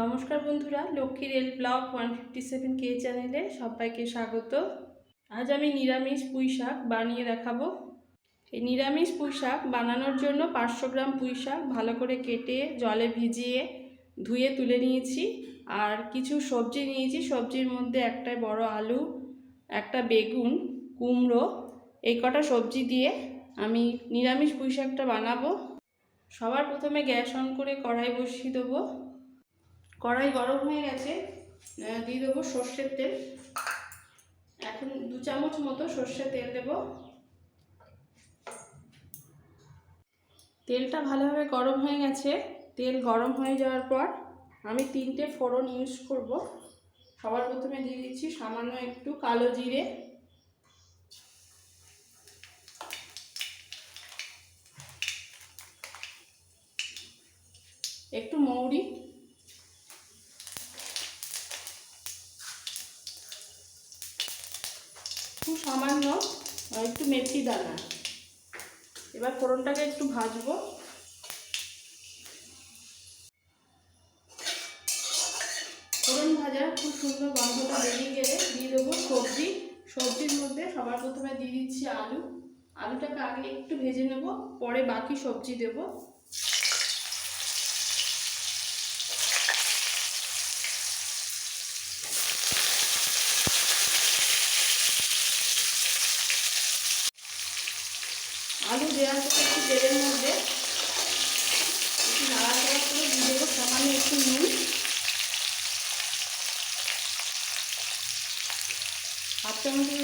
নমস্কার বন্ধুরা, Lakshmi rail blog one fifty seven কে চ্যানেলে সবাইকে স্বাগত। আজ আমি নিরামিষ পুঁই শাক বানিয়ে দেখাবো। এই নিরামিষ পুঁই শাক বানানোর জন্য পাঁচশো গ্রাম পুঁই শাক ভালো করে কেটে, জলে ভিজিয়ে ধুয়ে তুলে নিয়েছি। আর কিছু সবজি নিয়েছি, সবজির মধ্যে একটা বড় আলু, একটা বেগুন, কুমড়ো, এই কটা সবজি দিয়ে আমি নিরামিষ পুঁই শাকটা বানাবো। সবার প্রথমে গ্যাস অন করে কড়াই বসিয়ে দেবো। কড়াই গরম হয়ে গেছে। দিয়ে দেবো সর্ষের তেল। এখন দু চামচ মতো সর্ষের তেল দেব। তেলটা ভালোভাবে গরম হয়ে গেছে। তেল গরম হয়ে যাওয়ার পর আমি তিনটে ফোড়ন ইউজ করব। সবার প্রথমে দিয়ে দিচ্ছি সামান্য একটু কালো জিরে। একটু মৌরি। খুব সামান্য একটু মেথি দানা। এবার ফোড়নটাকে একটু ভাজবো। ফোড়ন ভাজা খুব সুন্দর গন্ধটা বেরিয়ে গেলে দিয়ে দেবো সবজি। সবজির মধ্যে সবার প্রথমে দিয়ে দিচ্ছি আলু। আলুটাকে আগে একটু ভেজে নেব, পরে বাকি সবজি দেবো। আলু দেওয়ার পর একটু তেলের মধ্যে। একটু দেবো একটু নুন।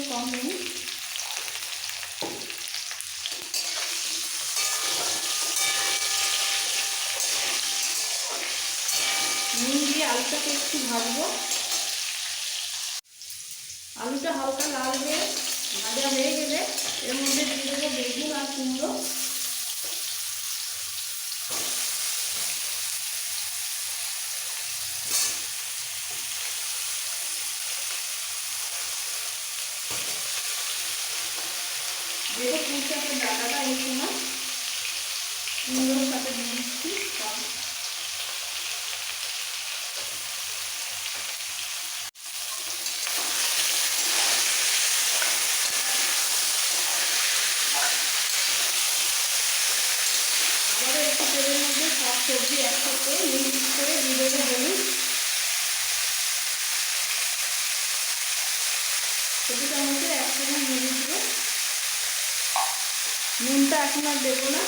কম নুন দিয়ে আলুটাকে একটু ভাজবো। আলুটা হালকা লাল হয়ে ভাজা হয়ে গেলে এর মধ্যে দিয়ে দেবো বেগুন আর কুমড়ো। দেবো কুমড়াকে ডাটাটা এই সময় কুমড়োর সাথে দিয়ে দিচ্ছি আবারও একটু তেলের মধ্যে সব সবজি একসাথে মিক্স করে দিয়ে দেবো হলুদ। ছোটো চামচের এক চামচ দেবো। নুনটা এখন আর দেবো না।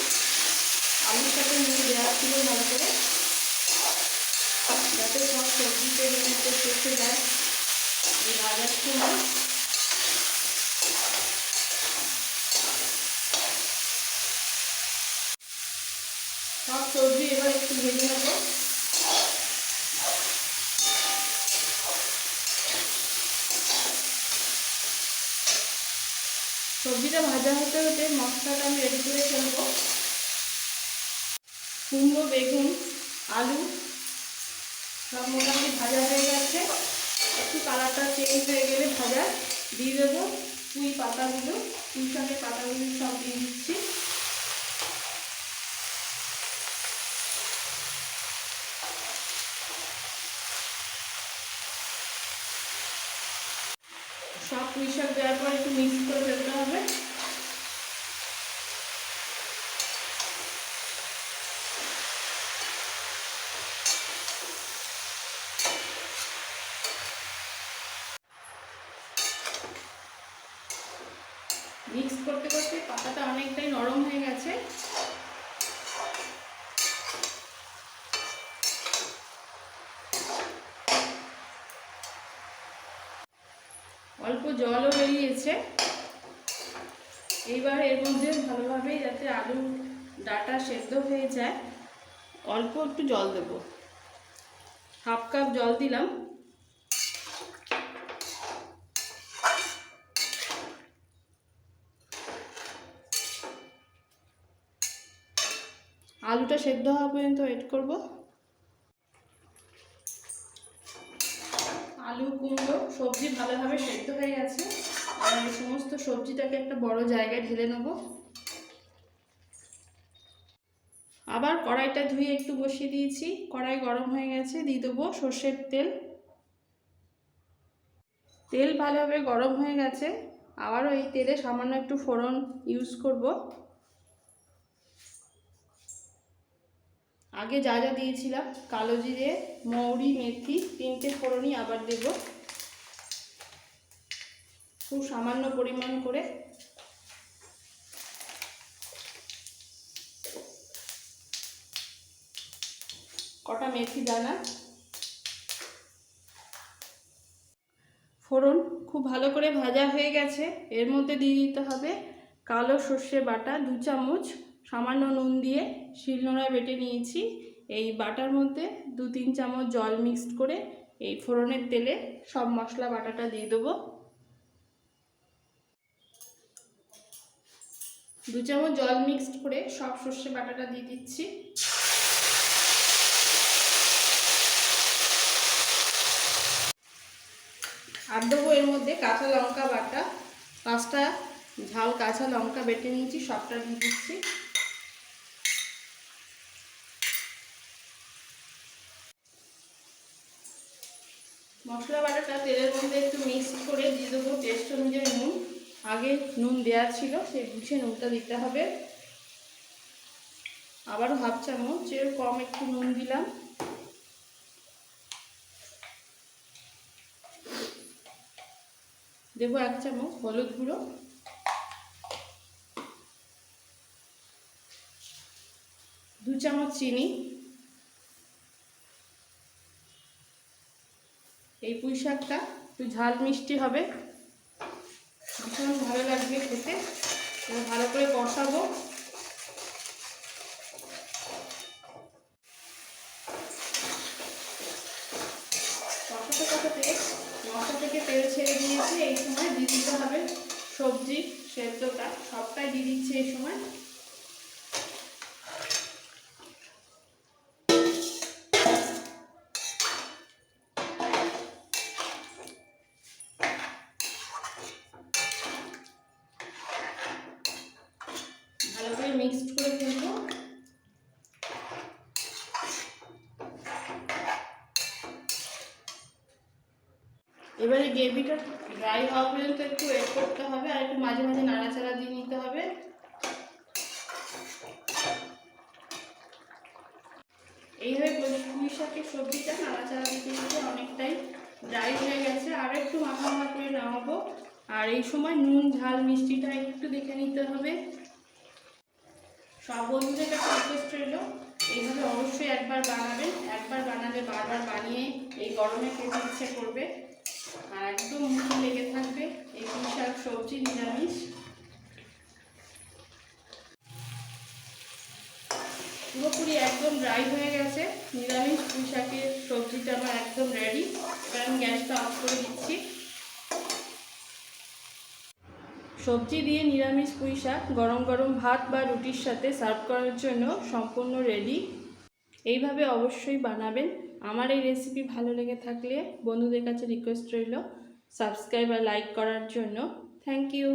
আলুর সাথে নুন দেওয়া ছিল ভালো করে। যাতে সব সবজিতে নুনতে চষে যায়। ভাজার সময় সব সবজি এবার একটু ভেজে নেব সবজিটা ভাজা হতে হতে মশলাটা আমি রেডি করে ফেলব। কুমড়ো, বেগুন, আলু সব মোটামুটি ভাজা হয়ে গেছে। একটু কালারটা চেঞ্জ হয়ে গেলে ভাজা দিয়ে দেবো। পুঁই পাতাগুলো, পুঁই শাকের পাতাগুলো সব দিয়ে দিচ্ছি। সব পুঁই শাক দেওয়ার পর একটু মিক্স করে ফেলতে হবে। মিক্স করতে করতে পাতাটা অনেকটাই নরম হয়ে গেছে অল্প জলও বেরিয়েছে। এইবার এর মধ্যে ভালোভাবে যাতে আলু ডাটা সেদ্ধ হয়ে যায়। অল্প একটু জল দেব। হাফ কাপ জল দিলাম। আলুটা সেদ্ধ হওয়া পর্যন্ত ওয়েট করব আলু কুমড়ো সবজি ভালোভাবে সেদ্ধ হয়ে গেছে। আর এই সমস্ত সবজিটাকে একটা বড় জায়গায় ঢেলে নেব। আবার কড়াইটা ধুয়ে একটু বসিয়ে দিয়েছি। কড়াই গরম হয়ে গেছে, দিয়ে দেবো সর্ষের তেল। তেল ভালোভাবে গরম হয়ে গেছে। আবারও এই তেলে সামান্য একটু ফোড়ন ইউজ করব। আগে যা যা দিয়েছিলাম, কালো জিরে, মৌরি, মেথি, তিনটে ফোড়নই আবার দেব। খুব সামান্য পরিমাণ করে। কটা মেথি দানা। ফোড়ন খুব ভালো করে ভাজা হয়ে গেছে। এর মধ্যে দিয়ে দিতে হবে কালো সর্ষে বাটা, দু চামচ সামান্য নুন দিয়ে শিলনোড়ায় বেটে নিয়েছি। এই বাটার মধ্যে দু তিন চামচ জল মিক্সড করে এই ফোড়নের তেলে সব মশলা বাটাটা দিয়ে দেবো। দু চামচ জল মিক্সড করে সব সর্ষে বাটাটা দিয়ে দিচ্ছি। আর দেবো এর মধ্যে কাঁচা লঙ্কা বাটা। পাঁচটা ঝাল কাঁচা লঙ্কা বেটে নিয়েছি, সবটা দিয়ে দিচ্ছি। মশলা বাটাটা তেলের মধ্যে একটু মিক্স করে দিয়ে দেবো, টেস্ট অনুযায়ী নুন। আগে নুন দেওয়া ছিল, সেই বুঝে নুনটা দিতে হবে। আবারও হাফ চামচের কম একটু নুন দিলাম। দেবো এক চামচ হলুদ গুঁড়ো। দু চামচ চিনি। এই পুঁই শাকটা একটু ঝাল মিষ্টি হবে। ভীষণ ভালো লাগবে খেতে। ভালো করে কষাবো মশলা থেকে তেল ছেড়ে দিয়েছি। এই সময় দিয়ে দিতে হবে সবজি, সেদ্ধটা। সবটাই দিয়ে দিচ্ছে এই সময়। এবারে গ্রেভিটা ড্রাই হওয়া পর্যন্ত একটু ওয়েট করতে হবে আর একটু মাঝে মাঝে নাড়াচাড়া দিয়ে নিতে হবে। এইভাবে পুঁই শাকের সবজিটা নাড়াচাড়া দিতে দিতে অনেকটাই ড্রাই হয়ে গেছে। আর একটু মাখা মাখা করে নামাবো। আর এই সময় নুন, ঝাল, মিষ্টিটা একটু দেখে নিতে হবে। সব বন্ধুদের কাছে রিকোয়েস্ট রইল, এইভাবে অবশ্যই একবার বানাবেন। একবার বানালে বারবার বানিয়ে এই গরমে খেতে ইচ্ছে করবে। আর একদম লেগে থাকবে, এই শাক সবজি নিরামিষ। পুরোপুরি একদম ড্রাই হয়ে গেছে, নিরামিষ পুঁই শাকের সবজিটা আমার একদম রেডি এবার আমি গ্যাসটা অফ করে দিচ্ছি। সবজি দিয়ে নিরামিষ পুঁই শাক, গরম গরম ভাত বা রুটির সাথে সার্ভ করার জন্য সম্পূর্ণ রেডি এইভাবে অবশ্যই বানাবেন। আমার এই রেসিপি ভালো লেগে থাকলে বন্ধুদের কাছে রিকোয়েস্ট রইল সাবস্ক্রাইব আর লাইক করার জন্য। Thank you